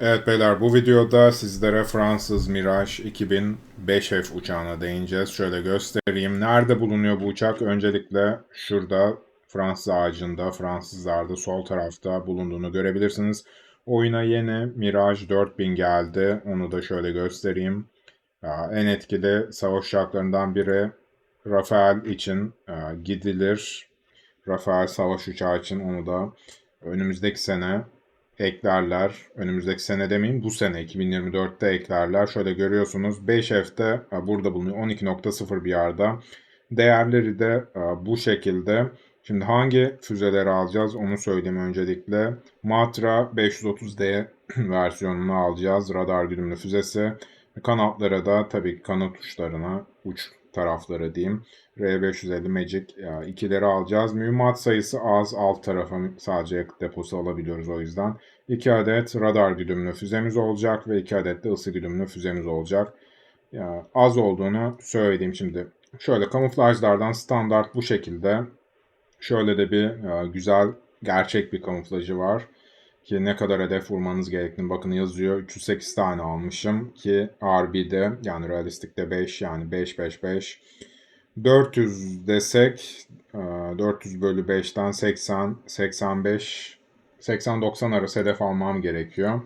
Evet beyler bu videoda sizlere Fransız Mirage 2000 5F uçağına değineceğiz. Şöyle göstereyim. Nerede bulunuyor bu uçak? Öncelikle şurada Fransız ağacında, Fransızlarda sol tarafta bulunduğunu görebilirsiniz. Oyuna yeni Mirage 4000 geldi. Onu da şöyle göstereyim. En etkili savaş uçaklarından biri Rafael için gidilir. Rafael savaş uçağı için onu da önümüzdeki sene eklerler. Önümüzdeki sene demeyeyim bu sene 2024'te eklerler. Şöyle görüyorsunuz 5F'de e, burada bulunuyor 12.0 bir yerde. Değerleri de e, bu şekilde. Şimdi hangi füzeleri alacağız onu söyleyeyim öncelikle. Matra 530D versiyonunu alacağız. Radar güdümlü füzesi. Kanatlara da tabii kanat uçlarına uç tarafları diyeyim. R550 Magic ya, ikileri alacağız. Mühimmat sayısı az. Alt tarafa sadece deposu alabiliyoruz o yüzden. 2 adet radar güdümlü füzemiz olacak ve 2 adet de ısı güdümlü füzemiz olacak. Ya, az olduğunu söyleyeyim şimdi. Şöyle kamuflajlardan standart bu şekilde. Şöyle de bir ya, güzel gerçek bir kamuflajı var. Ki ne kadar hedef vurmanız gerektiğini bakın yazıyor. 308 tane almışım ki RB'de yani realistikte 5 yani 5 5 5. 400 desek e, 400 bölü 5'ten 80 85 80-90 arası hedef almam gerekiyor.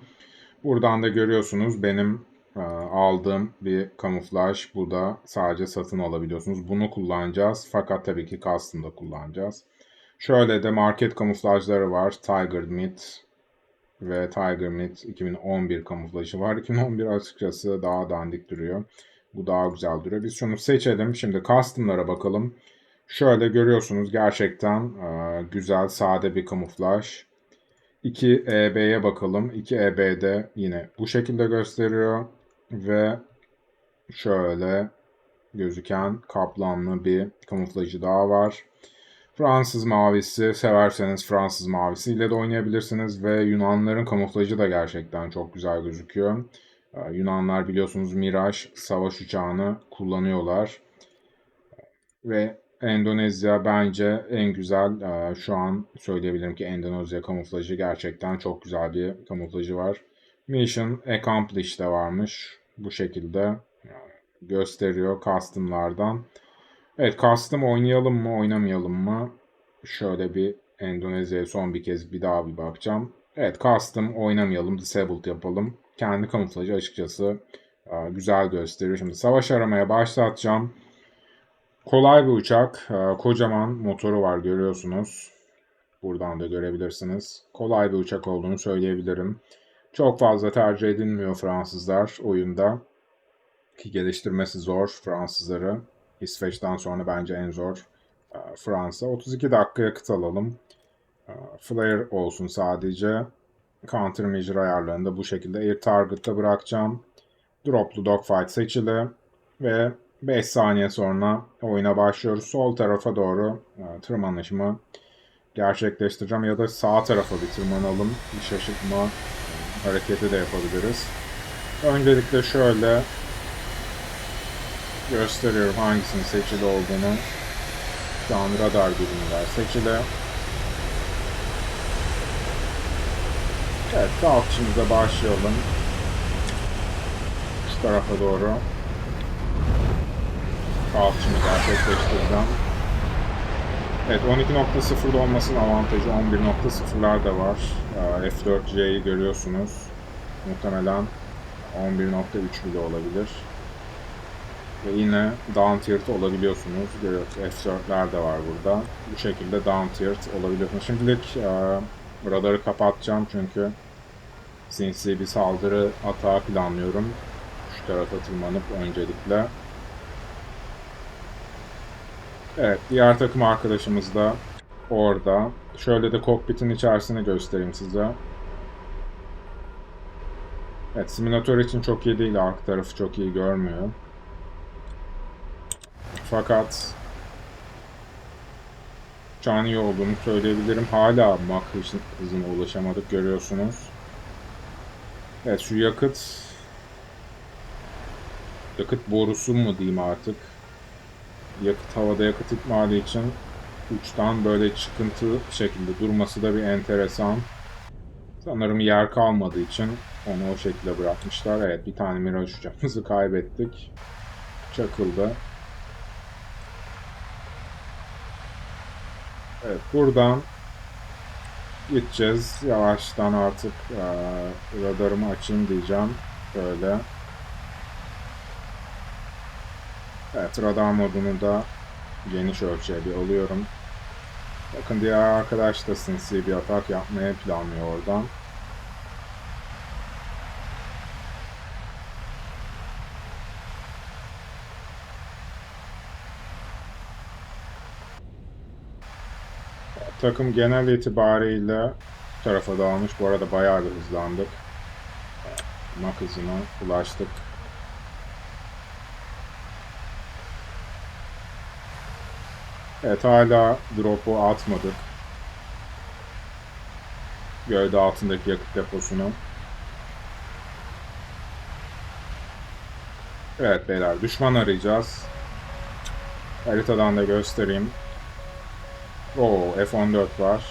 Buradan da görüyorsunuz benim e, aldığım bir kamuflaj. Bu da sadece satın alabiliyorsunuz. Bunu kullanacağız. Fakat tabii ki custom'da kullanacağız. Şöyle de market kamuflajları var. Tiger Meat ve Tiger Meat 2011 kamuflajı var. 2011 açıkçası daha dandik duruyor. Bu daha güzel duruyor. Biz şunu seçelim. Şimdi custom'lara bakalım. Şöyle görüyorsunuz gerçekten e, güzel, sade bir kamuflaj. 2 EB'ye bakalım. 2 EB'de yine bu şekilde gösteriyor. Ve şöyle gözüken kaplanlı bir kamuflajı daha var. Fransız mavisi severseniz Fransız mavisiyle de oynayabilirsiniz ve Yunanların kamuflajı da gerçekten çok güzel gözüküyor. Ee, Yunanlar biliyorsunuz Mirage savaş uçağını kullanıyorlar. Ve Endonezya bence en güzel e, şu an söyleyebilirim ki Endonezya kamuflajı gerçekten çok güzel bir kamuflajı var. Mission Accomplished de varmış. Bu şekilde gösteriyor custom'lardan. Evet custom oynayalım mı oynamayalım mı? Şöyle bir Endonezya'ya son bir kez bir daha bir bakacağım. Evet custom oynamayalım disabled yapalım. Kendi kamuflajı açıkçası e, güzel gösteriyor. Şimdi savaş aramaya başlatacağım. Kolay bir uçak. E, Kocaman motoru var görüyorsunuz. Buradan da görebilirsiniz. Kolay bir uçak olduğunu söyleyebilirim. Çok fazla tercih edilmiyor Fransızlar oyunda. Ki geliştirmesi zor Fransızları. İsveç'ten sonra bence en zor e, Fransa. 32 dakika yakıt alalım. E, Flare olsun sadece. Countermeasure ayarlarını da bu şekilde Air Target'ta bırakacağım. Droplu Dogfight seçili. Ve 5 saniye sonra oyuna başlıyoruz. Sol tarafa doğru e, tırmanışımı gerçekleştireceğim. Ya da sağ tarafa bir tırmanalım. Bir şaşırtma hareketi de yapabiliriz. Öncelikle şöyle gösteriyorum hangisinin seçili olduğunu. Şu an radar birimler seçili. Evet kalkışımıza başlayalım. Şu tarafa doğru kalkışımı gerçekleştireceğim. Evet 12.0'da olmasının avantajı 11.0'lar da var. Ee, F4C'yi görüyorsunuz. Muhtemelen 11.3 bile olabilir. Ve yine down tiered olabiliyorsunuz. Görüyorsunuz F4'ler de var burada. Bu şekilde down tiered olabiliyorsunuz. Şimdilik e, radarı kapatacağım çünkü sinsi bir saldırı atağı planlıyorum. Şu tarafa tırmanıp öncelikle. Evet, diğer takım arkadaşımız da orada. Şöyle de kokpitin içerisini göstereyim size. Evet, simülatör için çok iyi değil. Arka tarafı çok iyi görmüyor. Fakat uçağın iyi olduğunu söyleyebilirim. Hala Mach hızına ulaşamadık görüyorsunuz. Evet şu yakıt yakıt borusu mu diyeyim artık. Yakıt havada yakıt ikmali için uçtan böyle çıkıntı şekilde durması da bir enteresan. Sanırım yer kalmadığı için Onu o şekilde bırakmışlar. Evet bir tane Mirage uçağımızı kaybettik. Çakıldı. Evet buradan gideceğiz. Yavaştan artık e, radarımı açayım diyeceğim. Böyle. Evet radar modunu da geniş bir alıyorum. Bakın diğer arkadaş da sinsi bir atak yapmaya planlıyor oradan. Takım genel itibariyle bu tarafa dağılmış. Bu arada bayağı bir hızlandık. Mak hızına ulaştık. Evet hala drop'u atmadık. Gövde altındaki yakıt deposunu. Evet beyler düşman arayacağız. Haritadan da göstereyim. Oo F-14 var.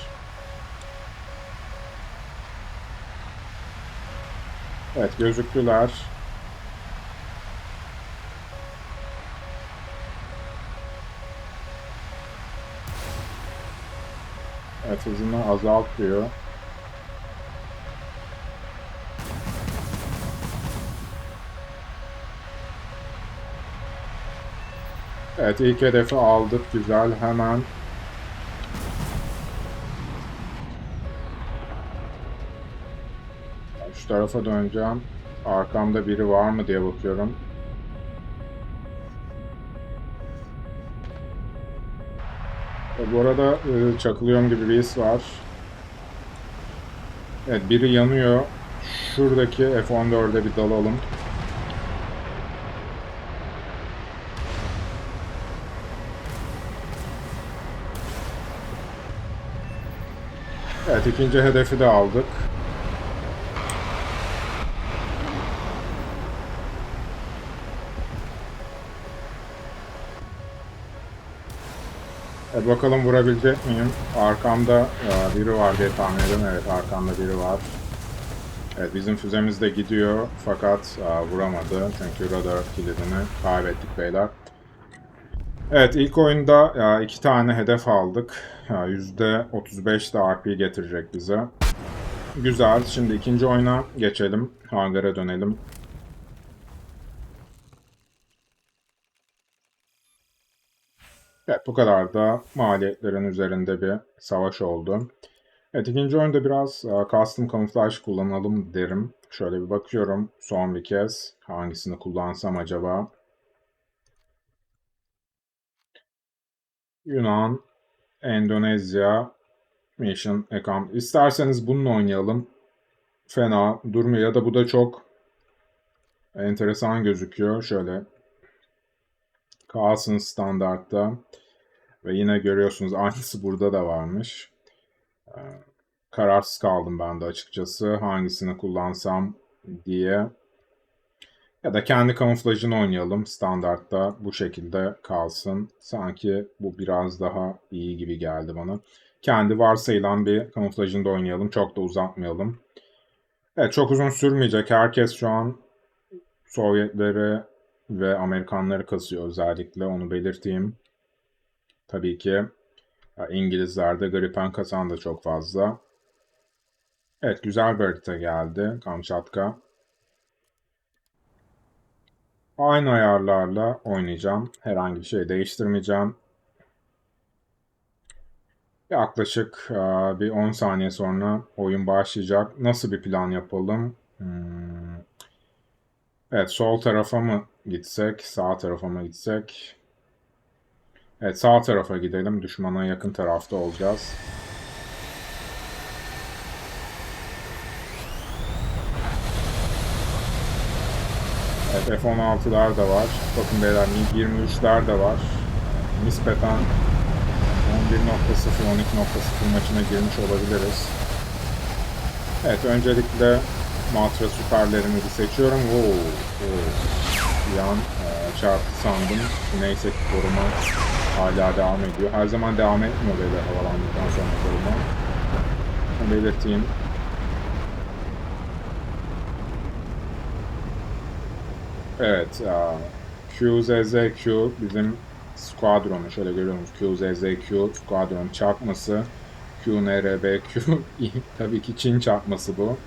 Evet gözüktüler. Evet hızını azalt diyor. Evet ilk hedefi aldık güzel hemen Şu tarafa döneceğim. Arkamda biri var mı diye bakıyorum. E, bu arada e, çakılıyorum gibi bir his var. Evet biri yanıyor. Şuradaki F-14'e bir dalalım. Evet ikinci hedefi de aldık. E bakalım vurabilecek miyim? Arkamda ya, biri var diye tahmin ediyorum. Evet arkamda biri var. Evet bizim füzemiz de gidiyor fakat a, vuramadı. Çünkü radar kilidini kaybettik beyler. Evet ilk oyunda ya, iki tane hedef aldık. Ya, %35 de RP getirecek bize. Güzel. Şimdi ikinci oyuna geçelim. Hangara dönelim. Evet bu kadar da maliyetlerin üzerinde bir savaş oldu. Evet ikinci oyunda biraz uh, custom camouflage kullanalım derim. Şöyle bir bakıyorum son bir kez hangisini kullansam acaba. Yunan, Endonezya, Mission Account. İsterseniz bununla oynayalım. Fena durmuyor ya da bu da çok enteresan gözüküyor. Şöyle kalsın standartta. Ve yine görüyorsunuz aynısı burada da varmış. Ee, kararsız kaldım ben de açıkçası hangisini kullansam diye. Ya da kendi kamuflajını oynayalım. Standartta bu şekilde kalsın. Sanki bu biraz daha iyi gibi geldi bana. Kendi varsayılan bir kamuflajında oynayalım. Çok da uzatmayalım. Evet çok uzun sürmeyecek. Herkes şu an Sovyetleri ve Amerikanları kasıyor özellikle onu belirteyim. Tabii ki İngilizlerde Gripen kasan da çok fazla. Evet güzel bir harita geldi Kamçatka. Aynı ayarlarla oynayacağım. Herhangi bir şey değiştirmeyeceğim. Yaklaşık bir 10 saniye sonra oyun başlayacak. Nasıl bir plan yapalım? Hmm. Evet sol tarafa mı gitsek, sağ tarafa mı gitsek? Evet sağ tarafa gidelim. Düşmana yakın tarafta olacağız. Evet F-16'lar da var. Bakın beyler MiG-23'ler de var. Nispeten 11.0 12.0 maçına girmiş olabiliriz. Evet öncelikle Matra süperlerimizi seçiyorum. Oo, oo. Bir an e, çarptı sandım. Neyse ki koruma hala devam ediyor. Her zaman devam etmiyor böyle havalandıktan sonra koruma. Belirteyim. Evet. QZZQ bizim squadronu şöyle görüyoruz. QZZQ squadron çarpması. QNRBQ tabii ki Çin çarpması bu.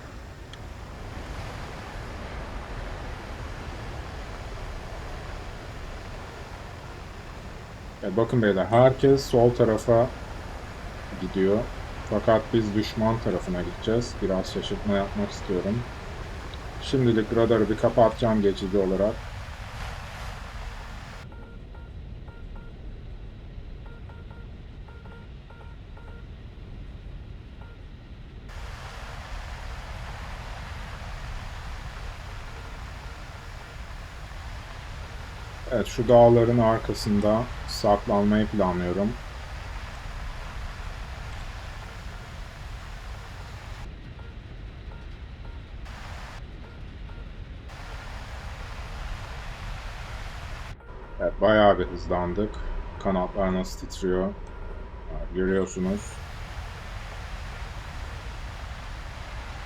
Evet, bakın beyler herkes sol tarafa gidiyor. Fakat biz düşman tarafına gideceğiz. Biraz şaşırtma yapmak istiyorum. Şimdilik radarı bir kapatacağım geçici olarak. Evet şu dağların arkasında saklanmayı planlıyorum. Evet bayağı bir hızlandık. Kanatlar nasıl titriyor. Görüyorsunuz.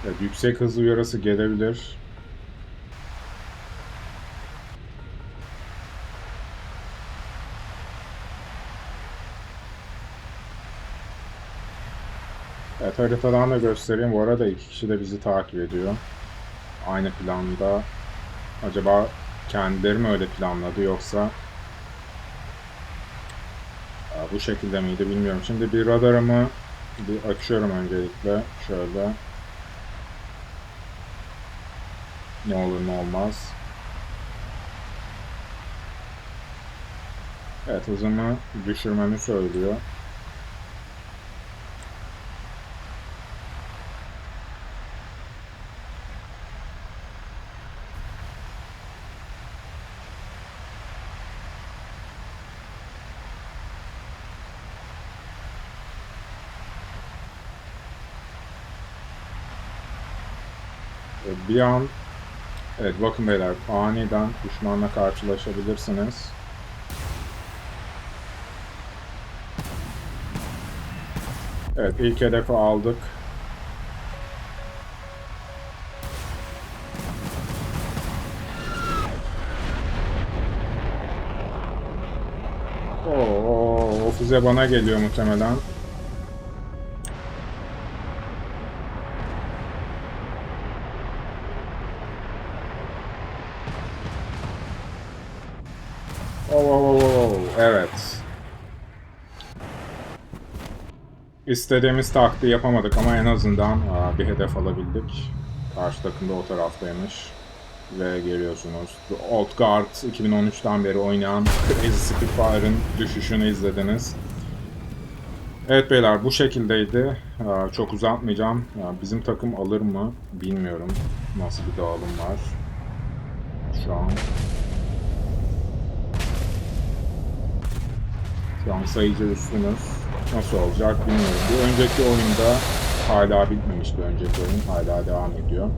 Evet, yüksek hız uyarısı gelebilir. Evet haritadan da göstereyim. Bu arada iki kişi de bizi takip ediyor. Aynı planda. Acaba kendileri mi öyle planladı yoksa bu şekilde miydi bilmiyorum. Şimdi bir radarımı bir açıyorum öncelikle. Şöyle. Ne olur ne olmaz. Evet hızımı düşürmemi söylüyor. Bir an Evet bakın beyler aniden düşmanla karşılaşabilirsiniz. Evet ilk hedefi aldık. Oo, o füze bana geliyor muhtemelen. İstediğimiz taktiği yapamadık ama en azından bir hedef alabildik. Karşı takım da o taraftaymış. Ve görüyorsunuz. Old Guard 2013'ten beri oynayan Crazy Spitfire'ın düşüşünü izlediniz. Evet beyler bu şekildeydi. Çok uzatmayacağım. Ya, Bizim takım alır mı bilmiyorum. Nasıl bir dağılım var. Şu an Şu an sayıcı üstünüz. Nasıl olacak bilmiyorum. Bir önceki oyunda hala bitmemişti önceki oyun. Hala devam ediyor.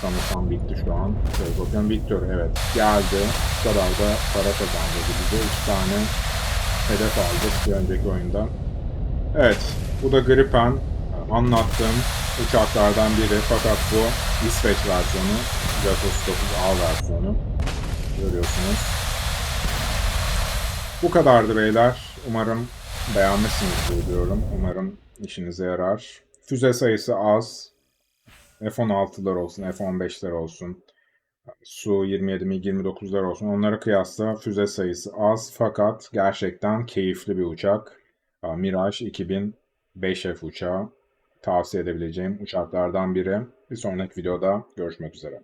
Sanırsam bitti şu an. Şöyle bakıyorum Victor evet geldi. Bu kadar da para kazandırdı bize. 3 tane hedef aldık bir önceki oyunda. Evet bu da Gripen. Anlattığım uçaklardan biri fakat bu İsveç versiyonu. Jet 39A versiyonu. Görüyorsunuz. Bu kadardı beyler. Umarım beğenmişsinizdir diyorum. Umarım işinize yarar. Füze sayısı az. F-16'lar olsun, F-15'ler olsun. Su-27 MiG-29'lar olsun. Onlara kıyasla füze sayısı az fakat gerçekten keyifli bir uçak. Mirage 2000 5F uçağı tavsiye edebileceğim uçaklardan biri. Bir sonraki videoda görüşmek üzere.